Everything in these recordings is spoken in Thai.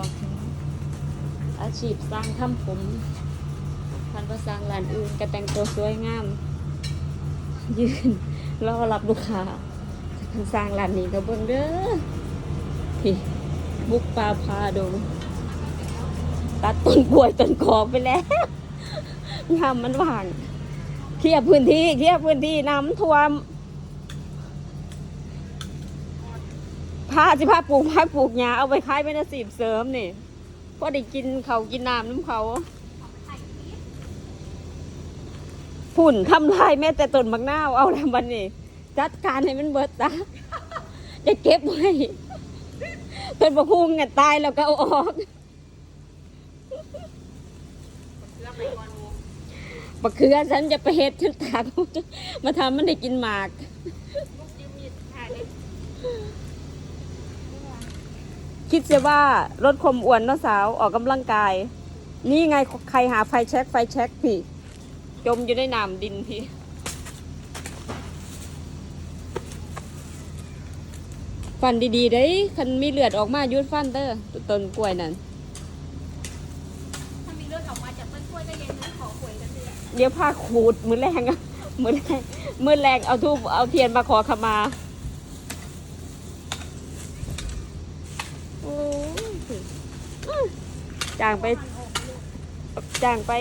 อกถึงอาชีพสร้างทำผมพันประสร้างร้านอื่นก็แต่งตัวสวยงาม ยืนรอรับลูกค้าคันสร้างร้านนี้ก็เบิ่งเด้อพี่บุกป่าพาดงตัดต้นกล้วยต้นกอกไปแล้วยามมันว่างเคลียร์พื้นที่เคลียร์พื้นที่น้ำท่วม พาสิพาปลูกพาปลูกหญ้าเอาไปขายเป็นอาชีพเสริมนี่พอได้กินเขาวกินน้ำน้ำเขาฝุ่นทำลายแม้แต่ต้นมะนาวเอาแล้วมันนี่จัดการให้มันเบิดซะจะเก็บไว้ต้นบะฮุงเนี่ยตายแล้วก็เอาออกบะเขือฉันจะไปเฮ็ดฉันตากมาทำมันได้กินหมาก คิดเสียว่าลดความอ้วนเนาะสาวออกกำลังกาย นี่ไงใครหาไฟแช็กไฟแช็กพี่ จมอยู่ในน้ำดินพี่ ฟันดีๆได้คันมีเลือดออกมายุดฟันเตอร์ต้นกล้วยนั่นถ้ามีเลือดออกมาจากต้นกล้วยก็เย็นนะขอหวยกันเลยเดี๋ยวพาขูดมือแรงอะมือแรงมือแรงเอาทูบเอาเทียนมาขอขมา โอ้ยจางไปจ้างไป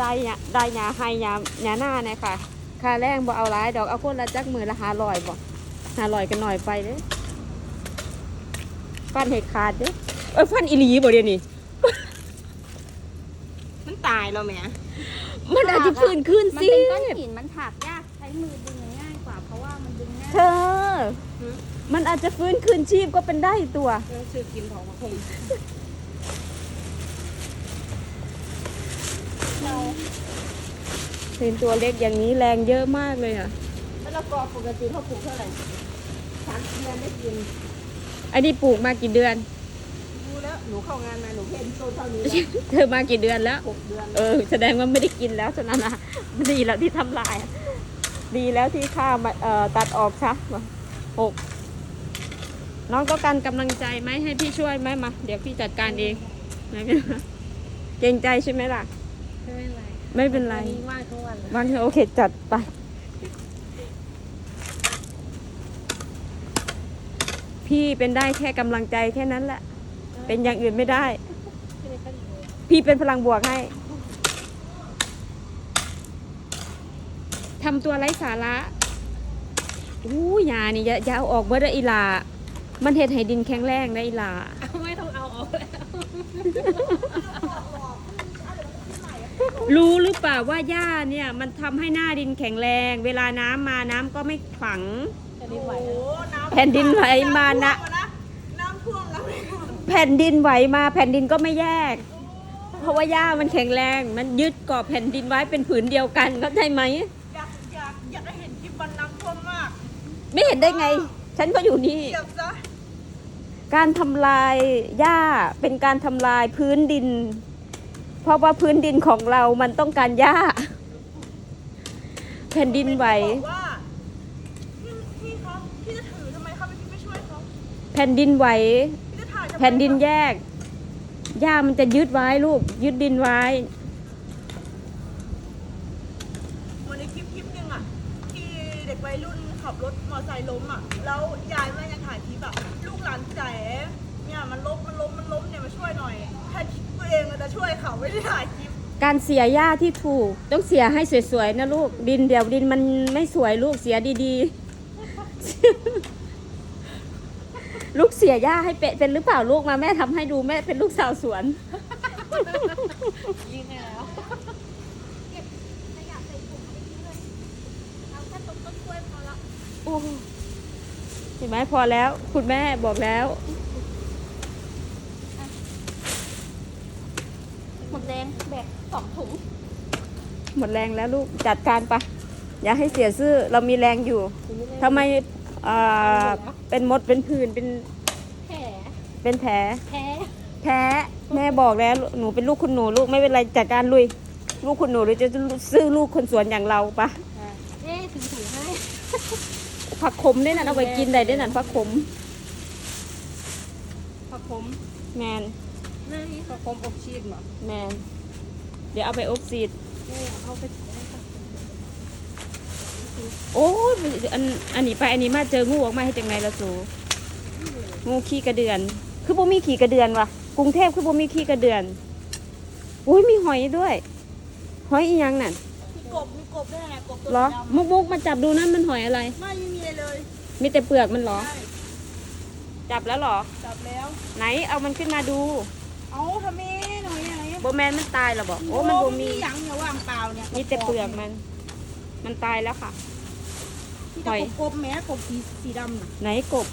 ได้หยาได้หยาให้หยาหยาหน้าเนี่ยค่ะค่าแรงบ่เอาหลายดอกเอาคนละจักมือละหาลอยบ่หาลอยกันหน่อยไปเด้อฟันเห็ดขาดเด้อเอ้ยฟันอีหลีบ่เดี๋ยวนี้มันตายแล้วแม่มันอาจจะฟื้นขึ้นมันสิเป็นก้อนหินมันถักยากใช้มือดึงง่ายกว่าเพราะว่ามันดึงง่ายเธอ มันอาจจะฟื้นคืนชีพก็เป็นได้ตัวเออชื่อกินของมาคงเราเห็นตัวเล็กอย่างนี้แรงเยอะมากเลยอะ แล้วเรากอปกติเขาปลูกเท่าไหร่สามเดือนได้กิน อันนี้ปลูกมากี่เดือน ดูแล้วหนูเข้างานมาหนูเห็นต้นเท่านี้เธอมากี่เดือนแล้ว หกเดือนเออ แสดงว่าไม่ได้กินแล้วฉะนั้นนะดีแล้วที่ทำลายอะดีแล้วที่ข้ามาเอ่อตัดออกซะหก น้องต้องการกำลังใจไหมให้พี่ช่วยไหมมา เดี๋ยวพี่จัดการเองไม่เป็นไรเกรงใจใช่ไหมล่ะ ไม่เป็นไรไม่เป็นไร วันนี้ว่างทุกวันเลยวันเธอโอเคจัดไป พี่เป็นได้แค่กำลังใจแค่นั้นแหละ เป็นอย่างอื่นไม่ได้ ไม่ได้ก็ดีเลยพี่เป็นพลังบวกให้ทำตัวไร้สาระอู้ยานี่อย่าอย่าเอาออกเบิดเด้ออีหลา มันเฮ็ดให้ดินแข็งแรงได้ออีหลาเอาไม่ต้องเอาออกแล้วรู้หรือเปล่าว่าหญ้าเนี่ยมันทำให้หน้าดินแข็งแรง เวลาน้ำมาน้ำก็ไม่ฝัง จะดีไหวนะแผ่นดินไหวมานะ น้ำท่วมแล้วแผ่นดินไหวมาแผ่นดินก็ไม่แยก เพราะว่าหญ้ามันแข็งแรง มันยึดเกาะแผ่นดินไว้เป็นผืนเดียวกันเข้าใจไหมอยากอยากอยากได้เห็นคลิปวันน้ำท่วมมาก ไม่เห็นได้ไง ฉันก็อยู่นี่เก็บซะการทำลายหญ้าเป็นการทำลายพื้นดิน เพราะว่าพื้นดินของเรามันต้องการหญ้า แผ่นดินไหว บอกว่าพี่พี่เขาพี่จะถือทำไมเขาไม่พี่ไม่ช่วยเขาแผ่นดินไหว พี่จะถ่ายทำไม แผ่นดินแยก หญ้ามันจะยึดไว้ลูก ยึดดินไว้ เหมือนในคลิปคลิปหนึงอะที่เด็กวัย รุ่นขับรถมอเตอร์ไซค์ล้มอะ แล้วยายแม่ยังถ่ายคลิปอะลูกหลานแจ๋เนี่ยมันล้มมันล้มมันล้มเนี่ยมาช่วยหน่อยแค่คิดตัวเองอะจะช่วยเขาไม่ได้ถ่ายคลิปการเสียหญ้าที่ถูก ต้องเสียให้สวยๆนะลูกดินเดี๋ยวดินมันไม่สวยลูกเสียดีๆ ลูกเสียหญ้าให้เป็นเป็นหรือเปล่าลูกมาแม่ทำให้ดูแม่เป็นลูกสาวสวน ยิงให้แล้วเก็บขยะใส่ถุงไม่ทิ้งเลยเอาแค่ตรงต้นกล้วยพอละ โอ้เห็นไหมพอแล้ว คุณแม่บอกแล้วหมดแรงแบกสองถุงหมดแรงแล้วลูกจัดการปะอย่าให้เสียซื่อเรามีแรงอยู่ทำไมเอ่อเป็นมดเป็นผื่นเป็นแผลเป็นแผลแผลแพ้แม่บอกแล้วหนูเป็นลูกคุณหนูลูกไม่เป็นไรจัดการลุย ลูกคุณหนูหรือจะซื้อลูกคนสวนอย่างเราปะเอ๊ะถึงถุงให้ ผักขมด้วยนั่นเอาไปกินได้ด้วยนั่นผักขม ผักผมแมนนี่เขาคมอบชีสเหรอแมนเดี๋ยวเอาไปอบซีดเอาไปโอ้ยอันอันนี้ไปอันนี้มาเจองูออกมาให้จังไงละสูงูขี้กระเดือน คือบ่มีขี้กระเดือนวะกรุงเทพคือบ่มีขี้กระเดือนอุ้ยมีหอยด้วย หอยอีหยังนั่นมีกบมี กบด้วยไงกบตัวเหรอ ดำมุกมุกมาจับดูนั่นมันหอยอะไรไม่มีอะไรเลยมีแต่เปลือกมันเหรอ ใช่จับแล้วเหรอ จับแล้ว ไหนเอามันขึ้นมาดูเอาทำไมหน่อยอะไรโบแมนมันตายเหรอบอกโอ้มันโบมีหยังเนี่ยว่างเปล่าเนี่ยมีแต่เปลือกมัน มันตายแล้วค่ะมีแต่กบกบแม้กบสีสีดำน่ะไหนกบ